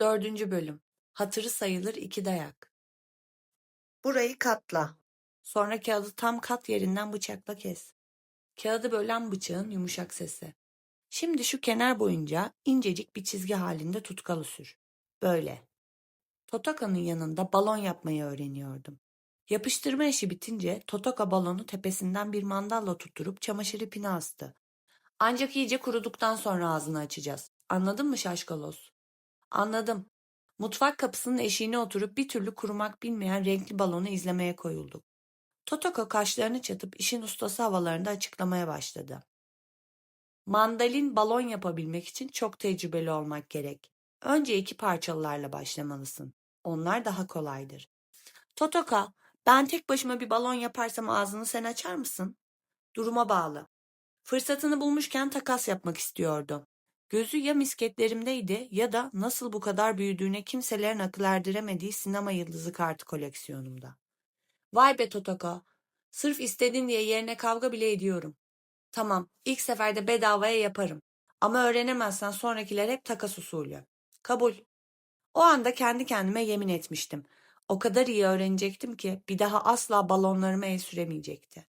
Dördüncü bölüm. Hatırı sayılır iki dayak. Burayı katla. Sonra kağıdı tam kat yerinden bıçakla kes. Kağıdı bölen bıçağın yumuşak sesi. Şimdi şu kenar boyunca incecik bir çizgi halinde tutkalı sür. Böyle. Totoka'nın yanında balon yapmayı öğreniyordum. Yapıştırma işi bitince Totoka balonu tepesinden bir mandalla tutturup çamaşır ipine astı. Ancak iyice kuruduktan sonra ağzını açacağız. Anladın mı şaşkalos? Anladım. Mutfak kapısının eşiğine oturup bir türlü kurumak bilmeyen renkli balonu izlemeye koyulduk. Totoko kaşlarını çatıp işin ustası havalarında açıklamaya başladı. Mandalin balon yapabilmek için çok tecrübeli olmak gerek. Önce iki parçalılarla başlamalısın. Onlar daha kolaydır. Totoka, ben tek başıma bir balon yaparsam ağzını sen açar mısın? Duruma bağlı. Fırsatını bulmuşken takas yapmak istiyordu. Gözü ya misketlerimdeydi ya da nasıl bu kadar büyüdüğüne kimselerin akıl erdiremediği sinema yıldızı kartı koleksiyonumda. Vay be Totoka, sırf istedin diye yerine kavga bile ediyorum. Tamam, ilk seferde bedavaya yaparım. Ama öğrenemezsen sonrakiler hep takas usulü. Kabul. O anda kendi kendime yemin etmiştim. O kadar iyi öğrenecektim ki bir daha asla balonlarıma el süremeyecekti.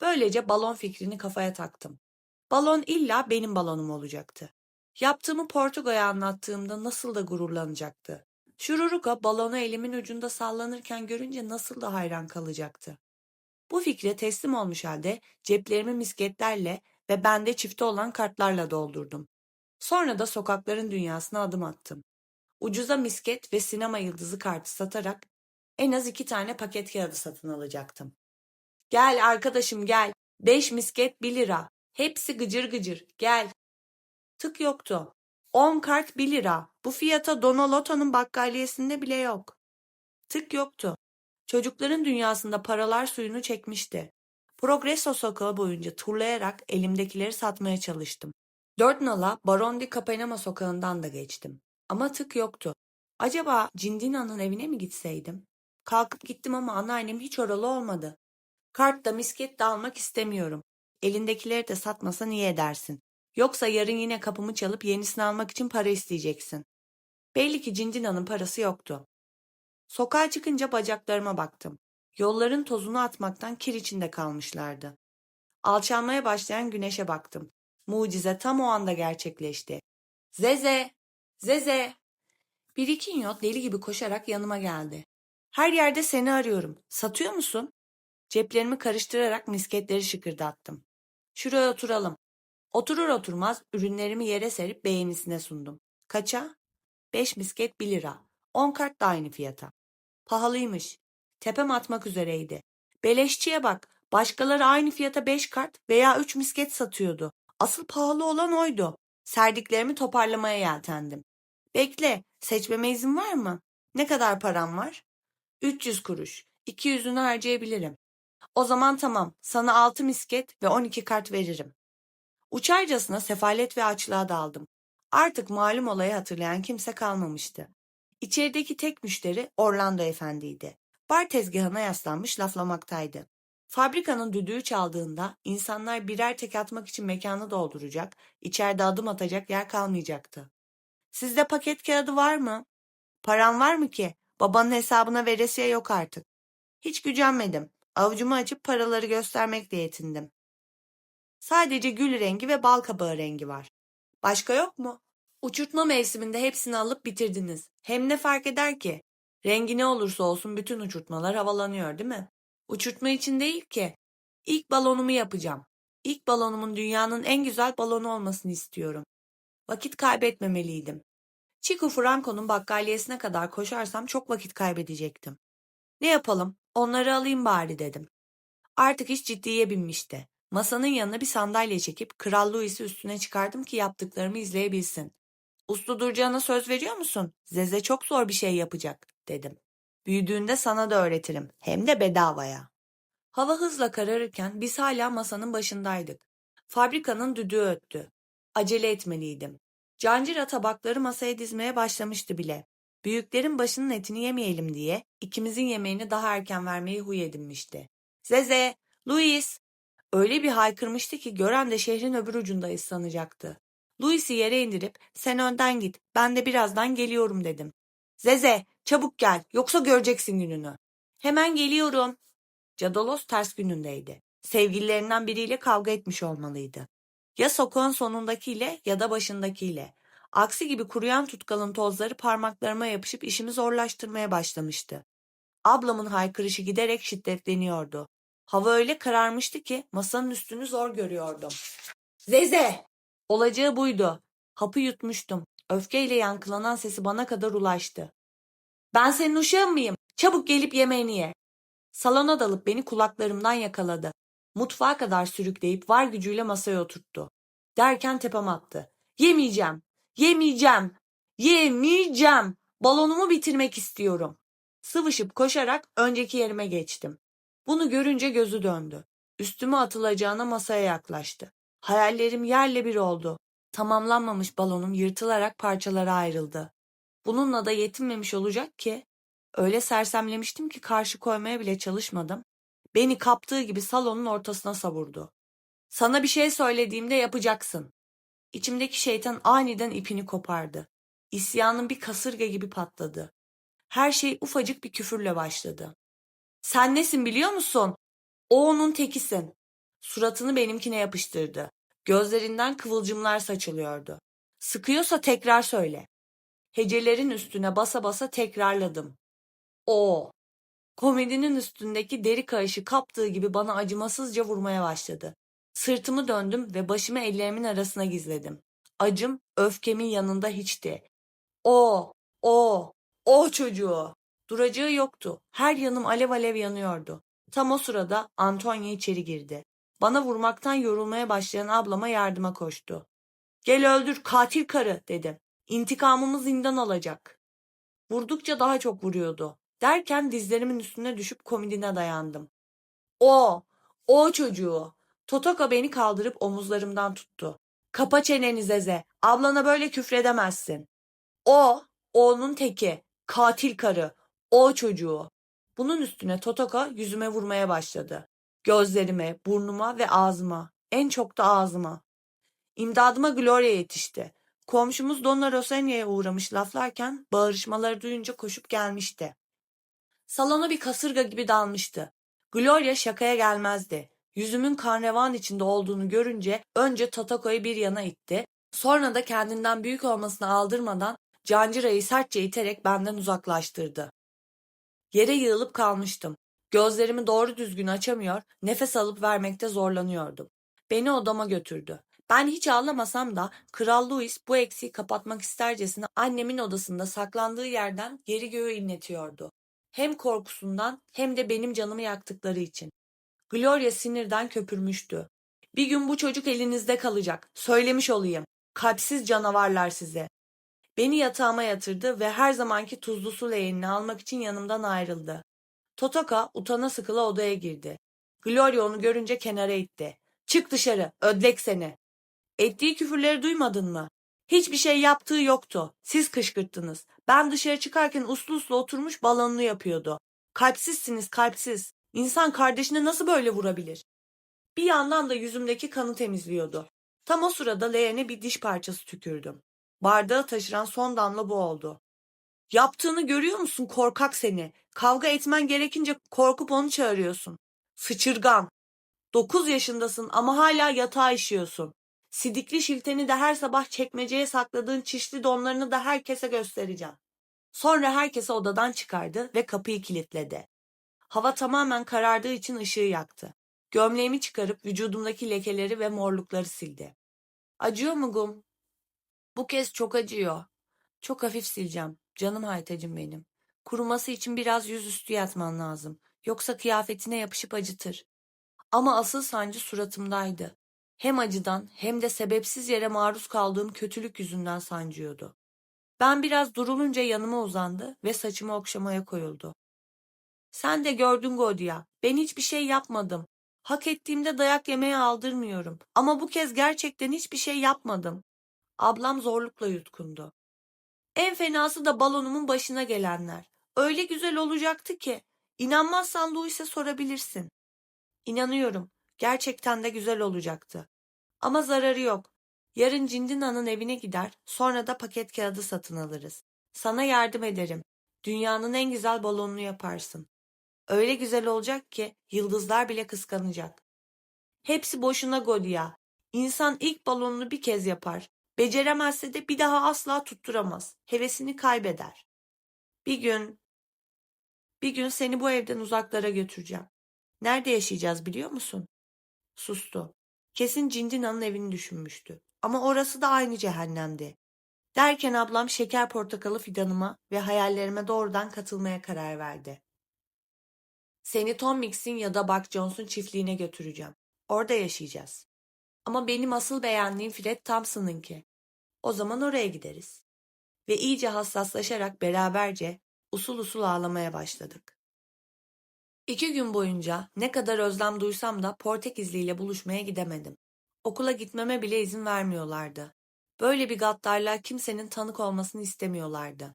Böylece balon fikrini kafaya taktım. Balon illa benim balonum olacaktı. Yaptığımı Portuga'ya anlattığımda nasıl da gururlanacaktı. Şururuka balonu elimin ucunda sallanırken görünce nasıl da hayran kalacaktı. Bu fikre teslim olmuş halde ceplerimi misketlerle ve bende çifte olan kartlarla doldurdum. Sonra da sokakların dünyasına adım attım. Ucuza misket ve sinema yıldızı kartı satarak en az iki tane paket kağıdı satın alacaktım. Gel arkadaşım gel. Beş misket bir lira. Hepsi gıcır gıcır. Gel. Tık yoktu. On kart bir lira. Bu fiyata Donoloto'nun bakkaliyesinde bile yok. Tık yoktu. Çocukların dünyasında paralar suyunu çekmişti. Progresso sokağı boyunca turlayarak elimdekileri satmaya çalıştım. Dört nala Baron di Capanema sokağından da geçtim. Ama tık yoktu. Acaba Cindina'nın evine mi gitseydim? Kalkıp gittim ama anneannem hiç oralı olmadı. Kart da misket de almak istemiyorum. Elindekileri de satmasa niye edersin? Yoksa yarın yine kapımı çalıp yenisini almak için para isteyeceksin. Belli ki Cindina'nın parası yoktu. Sokağa çıkınca bacaklarıma baktım. Yolların tozunu atmaktan kir içinde kalmışlardı. Alçalmaya başlayan güneşe baktım. Mucize tam o anda gerçekleşti. Zeze! Zeze! Birikinyo deli gibi koşarak yanıma geldi. Her yerde seni arıyorum. Satıyor musun? Ceplerimi karıştırarak misketleri şıkırdattım. Şuraya oturalım. Oturur oturmaz ürünlerimi yere serip beğenisine sundum. Kaça? Beş misket bir lira. On kart da aynı fiyata. Pahalıymış. Tepem atmak üzereydi. Beleşçiye bak. Başkaları aynı fiyata beş kart veya üç misket satıyordu. Asıl pahalı olan oydu. Serdiklerimi toparlamaya yeltendim. Bekle, seçmeme izin var mı? Ne kadar param var? 300 kuruş. 200'ünü harcayabilirim. O zaman tamam, sana 6 misket ve 12 kart veririm. Uçarcasına sefalet ve açlığa daldım. Artık malum olayı hatırlayan kimse kalmamıştı. İçerideki tek müşteri Orlando Efendi'ydi. Bar tezgahına yaslanmış laflamaktaydı. Fabrikanın düdüğü çaldığında insanlar birer tek atmak için mekanı dolduracak, içeride adım atacak yer kalmayacaktı. Sizde paket kağıdı var mı? Param var mı ki? Babanın hesabına veresiye yok artık. Hiç gücenmedim. Avucumu açıp paraları göstermekle yetindim. Sadece gül rengi ve bal kabağı rengi var. Başka yok mu? Uçurtma mevsiminde hepsini alıp bitirdiniz. Hem ne fark eder ki? Rengi ne olursa olsun bütün uçurtmalar havalanıyor değil mi? Uçurtma için değil ki. İlk balonumu yapacağım. İlk balonumun dünyanın en güzel balonu olmasını istiyorum. Vakit kaybetmemeliydim. Chico Franco'nun bakkaliyesine kadar koşarsam çok vakit kaybedecektim. Ne yapalım? Onları alayım bari dedim. Artık iş ciddiye binmişti. Masanın yanına bir sandalye çekip Kral Louis'i üstüne çıkardım ki yaptıklarımı izleyebilsin. Uslu duracağına söz veriyor musun? Zeze çok zor bir şey yapacak, dedim. Büyüdüğünde sana da öğretirim. Hem de bedavaya. Hava hızla kararırken biz hala masanın başındaydık. Fabrikanın düdüğü öttü. Acele etmeliydim. Cancira tabakları masaya dizmeye başlamıştı bile. Büyüklerin başının etini yemeyelim diye ikimizin yemeğini daha erken vermeyi huy edinmişti. Zeze, Louis! Öyle bir haykırmıştı ki gören de şehrin öbür ucundayız sanacaktı. Louis'i yere indirip sen önden git ben de birazdan geliyorum dedim. Zeze çabuk gel yoksa göreceksin gününü. Hemen geliyorum. Cadalos ters günündeydi. Sevgililerinden biriyle kavga etmiş olmalıydı. Ya sokağın sonundakiyle ya da başındakiyle. Aksi gibi kuruyan tutkalın tozları parmaklarıma yapışıp işimi zorlaştırmaya başlamıştı. Ablamın haykırışı giderek şiddetleniyordu. Hava öyle kararmıştı ki masanın üstünü zor görüyordum. Zeze! Olacağı buydu. Hapı yutmuştum. Öfkeyle yankılanan sesi bana kadar ulaştı. Ben senin uşağın mıyım? Çabuk gelip yemeğini ye. Salona dalıp beni kulaklarımdan yakaladı. Mutfağa kadar sürükleyip var gücüyle masaya oturttu. Derken tepem attı. Yemeyeceğim. Yemeyeceğim. Yemeyeceğim. Balonumu bitirmek istiyorum. Sıvışıp koşarak önceki yerime geçtim. Bunu görünce gözü döndü. Üstüme atılacağına masaya yaklaştı. Hayallerim yerle bir oldu. Tamamlanmamış balonum yırtılarak parçalara ayrıldı. Bununla da yetinmemiş olacak ki öyle sersemlemiştim ki karşı koymaya bile çalışmadım. Beni kaptığı gibi salonun ortasına savurdu. Sana bir şey söylediğimde yapacaksın. İçimdeki şeytan aniden ipini kopardı. İsyanım bir kasırga gibi patladı. Her şey ufacık bir küfürle başladı. Sen nesin biliyor musun? O onun tekisin. Suratını benimkine yapıştırdı. Gözlerinden kıvılcımlar saçılıyordu. Sıkıyorsa tekrar söyle. Hecelerin üstüne basa basa tekrarladım. O. Komedinin üstündeki deri kayışı kaptığı gibi bana acımasızca vurmaya başladı. Sırtımı döndüm ve başımı ellerimin arasına gizledim. Acım öfkemin yanında hiçti. O, o, o çocuğu. Duracağı yoktu. Her yanım alev alev yanıyordu. Tam o sırada Antonia içeri girdi. Bana vurmaktan yorulmaya başlayan ablama yardıma koştu. Gel öldür katil karı dedim. İntikamımı zindan alacak. Vurdukça daha çok vuruyordu. Derken dizlerimin üstüne düşüp komidine dayandım. O, o çocuğu. Totoka beni kaldırıp omuzlarımdan tuttu. Kapa çeneni Zeze. Ablana böyle küfredemezsin. O, onun teki. Katil karı. O çocuğu. Bunun üstüne Totoka yüzüme vurmaya başladı. Gözlerime, burnuma ve ağzıma. En çok da ağzıma. İmdadıma Gloria yetişti. Komşumuz Donna Rosenia'ya uğramış laflarken bağırışmaları duyunca koşup gelmişti. Salona bir kasırga gibi dalmıştı. Gloria şakaya gelmezdi. Yüzümün karnevan içinde olduğunu görünce önce Totoko'yu bir yana itti. Sonra da kendinden büyük olmasını aldırmadan Cancıra'yı sertçe iterek benden uzaklaştırdı. Yere yığılıp kalmıştım. Gözlerimi doğru düzgün açamıyor, nefes alıp vermekte zorlanıyordum. Beni odama götürdü. Ben hiç ağlamasam da Kral Louis bu eksiği kapatmak istercesine annemin odasında saklandığı yerden geri göğü inletiyordu. Hem korkusundan hem de benim canımı yaktıkları için. Gloria sinirden köpürmüştü. Bir gün bu çocuk elinizde kalacak. Söylemiş olayım. Kalpsiz canavarlar size. Beni yatağıma yatırdı ve her zamanki tuzlu su leğenini almak için yanımdan ayrıldı. Totoka utana sıkıla odaya girdi. Gloria onu görünce kenara itti. Çık dışarı, ödlek seni. Ettiği küfürleri duymadın mı? Hiçbir şey yaptığı yoktu. Siz kışkırttınız. Ben dışarı çıkarken uslu uslu oturmuş balonunu yapıyordu. Kalpsizsiniz kalpsiz. İnsan kardeşine nasıl böyle vurabilir? Bir yandan da yüzümdeki kanı temizliyordu. Tam o sırada leğene bir diş parçası tükürdüm. Bardağı taşıran son damla bu oldu. Yaptığını görüyor musun korkak seni? Kavga etmen gerekince korkup onu çağırıyorsun. Sıçırgan. Dokuz yaşındasın ama hala yatağa işiyorsun. Sidikli şilteni de her sabah çekmeceye sakladığın çişli donlarını da herkese göstereceğim. Sonra herkese odadan çıkardı ve kapıyı kilitledi. Hava tamamen karardığı için ışığı yaktı. Gömleğimi çıkarıp vücudumdaki lekeleri ve morlukları sildi. Acıyor mu Gum? Bu kez çok acıyor. Çok hafif sileceğim. Canım haytacım benim. Kuruması için biraz yüzüstü yatman lazım. Yoksa kıyafetine yapışıp acıtır. Ama asıl sancı suratımdaydı. Hem acıdan hem de sebepsiz yere maruz kaldığım kötülük yüzünden sancıyordu. Ben biraz durulunca yanıma uzandı ve saçımı okşamaya koyuldu. Sen de gördün Godia. Ben hiçbir şey yapmadım. Hak ettiğimde dayak yemeye aldırmıyorum. Ama bu kez gerçekten hiçbir şey yapmadım. Ablam zorlukla yutkundu. En fenası da balonumun başına gelenler. Öyle güzel olacaktı ki. İnanmazsan Louis'e sorabilirsin. İnanıyorum. Gerçekten de güzel olacaktı. Ama zararı yok. Yarın Cindina'nın evine gider, sonra da paket kağıdı satın alırız. Sana yardım ederim. Dünyanın en güzel balonunu yaparsın. Öyle güzel olacak ki yıldızlar bile kıskanacak. Hepsi boşuna Golia. İnsan ilk balonunu bir kez yapar. Beceremezse de bir daha asla tutturamaz. Hevesini kaybeder. Bir gün, bir gün seni bu evden uzaklara götüreceğim. Nerede yaşayacağız biliyor musun? Sustu. Kesin Cindina'nın evini düşünmüştü. Ama orası da aynı cehennemdi. Derken ablam şeker portakalı fidanıma ve hayallerime doğrudan katılmaya karar verdi. Seni Tom Mix'in ya da Buck Jones'un çiftliğine götüreceğim. Orada yaşayacağız. Ama benim asıl beğendiğim Fred Thompson'ınki. O zaman oraya gideriz. Ve iyice hassaslaşarak beraberce usul usul ağlamaya başladık. İki gün boyunca ne kadar özlem duysam da Portekizli ile buluşmaya gidemedim. Okula gitmeme bile izin vermiyorlardı. Böyle bir gaddarlığa kimsenin tanık olmasını istemiyorlardı.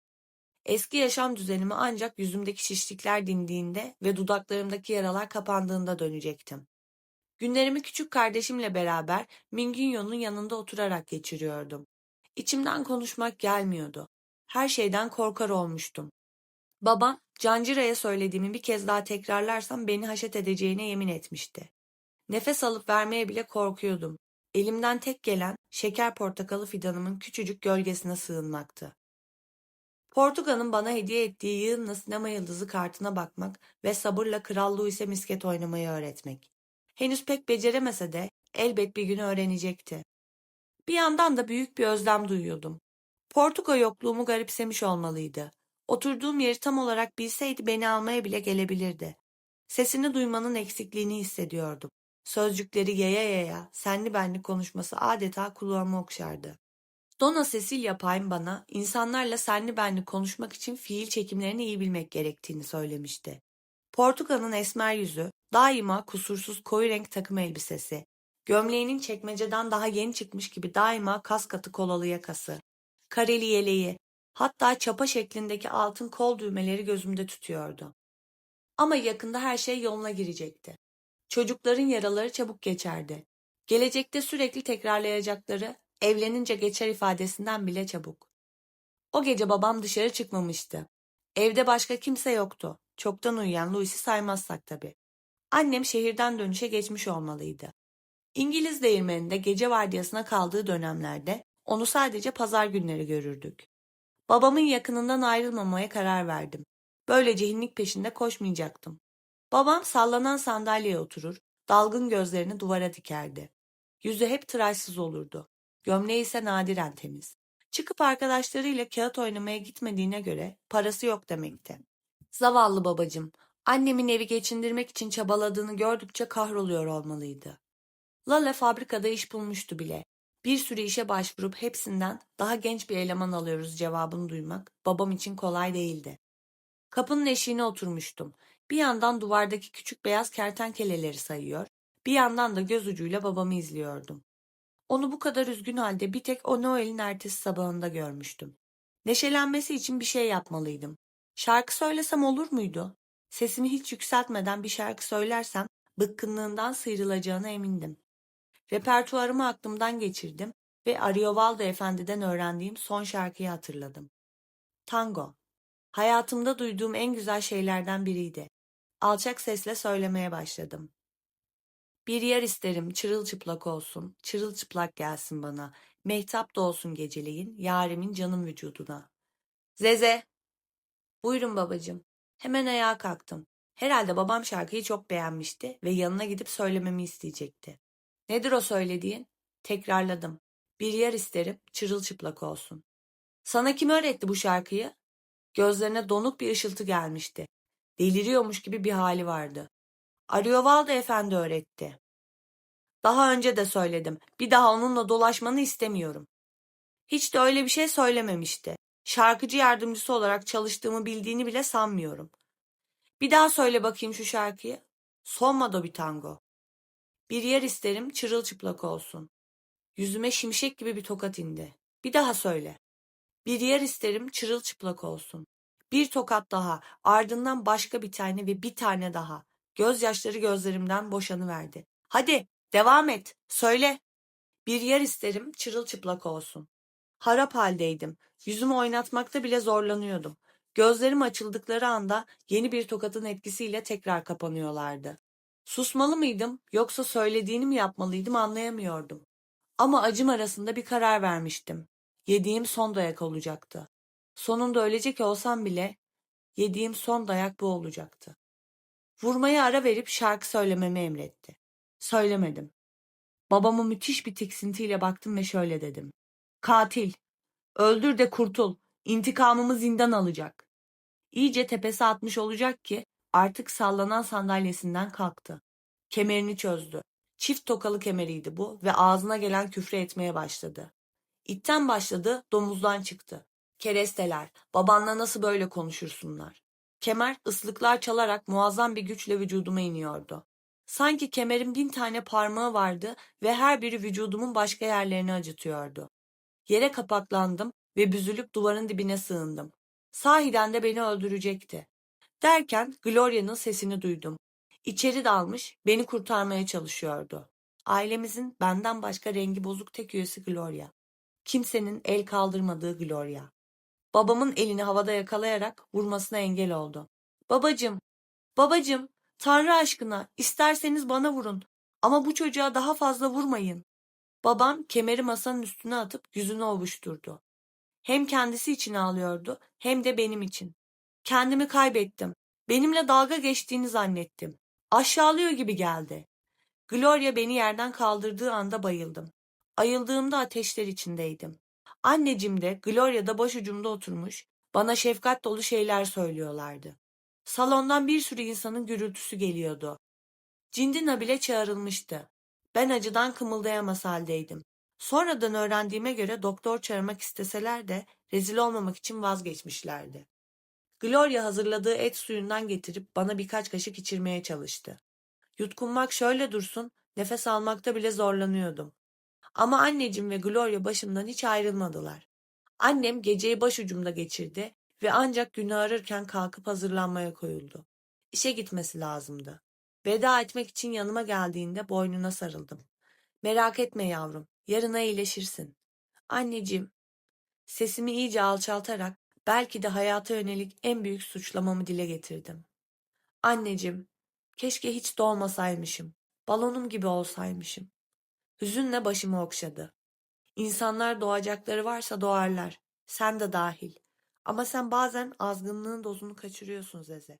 Eski yaşam düzenime ancak yüzümdeki şişlikler dindiğinde ve dudaklarımdaki yaralar kapandığında dönecektim. Günlerimi küçük kardeşimle beraber Minginyo'nun yanında oturarak geçiriyordum. İçimden konuşmak gelmiyordu. Her şeyden korkar olmuştum. Babam, Cancira'ya söylediğimi bir kez daha tekrarlarsam beni haşet edeceğine yemin etmişti. Nefes alıp vermeye bile korkuyordum. Elimden tek gelen şeker portakalı fidanımın küçücük gölgesine sığınmaktı. Portuga'nın bana hediye ettiği yığınla sinema yıldızı kartına bakmak ve sabırla Kral Louis'e misket oynamayı öğretmek. Henüz pek beceremese de elbet bir gün öğrenecekti. Bir yandan da büyük bir özlem duyuyordum. Portuga yokluğumu garipsemiş olmalıydı. Oturduğum yeri tam olarak bilseydi beni almaya bile gelebilirdi. Sesini duymanın eksikliğini hissediyordum. Sözcükleri yaya yaya, senli benli konuşması adeta kulağımı okşardı. Dona Cecilia Pine bana insanlarla senli benli konuşmak için fiil çekimlerini iyi bilmek gerektiğini söylemişti. Portuga'nın esmer yüzü, daima kusursuz koyu renk takım elbisesi, gömleğinin çekmeceden daha yeni çıkmış gibi daima kas katı kolalı yakası, kareli yeleği, hatta çapa şeklindeki altın kol düğmeleri gözümde tutuyordu. Ama yakında her şey yoluna girecekti. Çocukların yaraları çabuk geçerdi. Gelecekte sürekli tekrarlayacakları evlenince geçer ifadesinden bile çabuk. O gece babam dışarı çıkmamıştı. Evde başka kimse yoktu. Çoktan uyuyan Louis'i saymazsak tabii. Annem şehirden dönüşe geçmiş olmalıydı. İngiliz değirmeninde gece vardiyasına kaldığı dönemlerde onu sadece pazar günleri görürdük. Babamın yakınından ayrılmamaya karar verdim. Böylece hinlik peşinde koşmayacaktım. Babam sallanan sandalyeye oturur, dalgın gözlerini duvara dikerdi. Yüzü hep tıraşsız olurdu. Gömleği ise nadiren temiz. Çıkıp arkadaşlarıyla kağıt oynamaya gitmediğine göre parası yok demekti. Zavallı babacım, annemin evi geçindirmek için çabaladığını gördükçe kahroluyor olmalıydı. Lale fabrikada iş bulmuştu bile. Bir sürü işe başvurup hepsinden daha genç bir eleman alıyoruz cevabını duymak babam için kolay değildi. Kapının eşiğine oturmuştum. Bir yandan duvardaki küçük beyaz kertenkeleleri sayıyor, bir yandan da göz ucuyla babamı izliyordum. Onu bu kadar üzgün halde bir tek o Noel'in ertesi sabahında görmüştüm. Neşelenmesi için bir şey yapmalıydım. Şarkı söylesem olur muydu? Sesimi hiç yükseltmeden bir şarkı söylersem bıkkınlığından sıyrılacağına emindim. Repertuarımı aklımdan geçirdim ve Ariovaldo Efendi'den öğrendiğim son şarkıyı hatırladım. Tango. Hayatımda duyduğum en güzel şeylerden biriydi. Alçak sesle söylemeye başladım. Bir yer isterim çırılçıplak olsun, çırılçıplak gelsin bana. Mehtap da olsun geceleyin, yarimin canım vücuduna. Zeze! Buyurun babacığım. Hemen ayağa kalktım. Herhalde babam şarkıyı çok beğenmişti ve yanına gidip söylememi isteyecekti. Nedir o söylediğin? Tekrarladım. Bir yer isterim, çırılçıplak olsun. Sana kim öğretti bu şarkıyı? Gözlerine donuk bir ışıltı gelmişti. Deliriyormuş gibi bir hali vardı. Ariovaldo efendi öğretti. Daha önce de söyledim. Bir daha onunla dolaşmanı istemiyorum. Hiç de öyle bir şey söylememişti. Şarkıcı yardımcısı olarak çalıştığımı bildiğini bile sanmıyorum. Bir daha söyle bakayım şu şarkıyı. Sonmado bir tango. Bir yer isterim çırılçıplak olsun. Yüzüme şimşek gibi bir tokat indi. Bir daha söyle. Bir yer isterim çırılçıplak olsun. Bir tokat daha, ardından başka bir tane ve bir tane daha. Gözyaşları gözlerimden boşanıverdi. Hadi, devam et, söyle. Bir yer isterim çırılçıplak olsun. Harap haldeydim. Yüzümü oynatmakta bile zorlanıyordum. Gözlerim açıldıkları anda yeni bir tokatın etkisiyle tekrar kapanıyorlardı. Susmalı mıydım yoksa söylediğini mi yapmalıydım anlayamıyordum. Ama acım arasında bir karar vermiştim. Yediğim son dayak olacaktı. Sonunda ölecek olsam bile yediğim son dayak bu olacaktı. Vurmaya ara verip şarkı söylememi emretti. Söylemedim. Babama müthiş bir tiksintiyle baktım ve şöyle dedim. Katil, öldür de kurtul, intikamımı zindan alacak. İyice tepesi atmış olacak ki artık sallanan sandalyesinden kalktı. Kemerini çözdü. Çift tokalı kemeriydi bu ve ağzına gelen küfre etmeye başladı. İtten başladı, domuzdan çıktı. Keresteler, babanla nasıl böyle konuşursunlar? Kemer ıslıklar çalarak muazzam bir güçle vücuduma iniyordu. Sanki kemerin bin tane parmağı vardı ve her biri vücudumun başka yerlerini acıtıyordu. Yere kapaklandım ve büzülüp duvarın dibine sığındım. Sahiden de beni öldürecekti. Derken Gloria'nın sesini duydum. İçeri dalmış, beni kurtarmaya çalışıyordu. Ailemizin benden başka rengi bozuk tek üyesi Gloria. Kimsenin el kaldırmadığı Gloria. Babamın elini havada yakalayarak vurmasına engel oldu. Babacım, babacım, Tanrı aşkına isterseniz bana vurun ama bu çocuğa daha fazla vurmayın. Babam kemeri masanın üstüne atıp yüzünü ovuşturdu. Hem kendisi için ağlıyordu hem de benim için. Kendimi kaybettim. Benimle dalga geçtiğini zannettim. Aşağılıyor gibi geldi. Gloria beni yerden kaldırdığı anda bayıldım. Ayıldığımda ateşler içindeydim. Annecim de Gloria da başucumda oturmuş, bana şefkat dolu şeyler söylüyorlardı. Salondan bir sürü insanın gürültüsü geliyordu. Cindina bile çağrılmıştı. Ben acıdan kımıldayamaz haldeydim. Sonradan öğrendiğime göre doktor çağırmak isteseler de rezil olmamak için vazgeçmişlerdi. Gloria hazırladığı et suyundan getirip bana birkaç kaşık içirmeye çalıştı. Yutkunmak şöyle dursun, nefes almakta bile zorlanıyordum. Ama anneciğim ve Gloria başımdan hiç ayrılmadılar. Annem geceyi başucumda geçirdi ve ancak günü ararken kalkıp hazırlanmaya koyuldu. İşe gitmesi lazımdı. Veda etmek için yanıma geldiğinde boynuna sarıldım. Merak etme yavrum, yarına iyileşirsin. Anneciğim, sesimi iyice alçaltarak belki de hayata yönelik en büyük suçlamamı dile getirdim. Anneciğim, keşke hiç doğmasaymışım, balonum gibi olsaymışım. Hüzünle başımı okşadı. İnsanlar doğacakları varsa doğarlar, sen de dahil. Ama sen bazen azgınlığın dozunu kaçırıyorsun Zeze.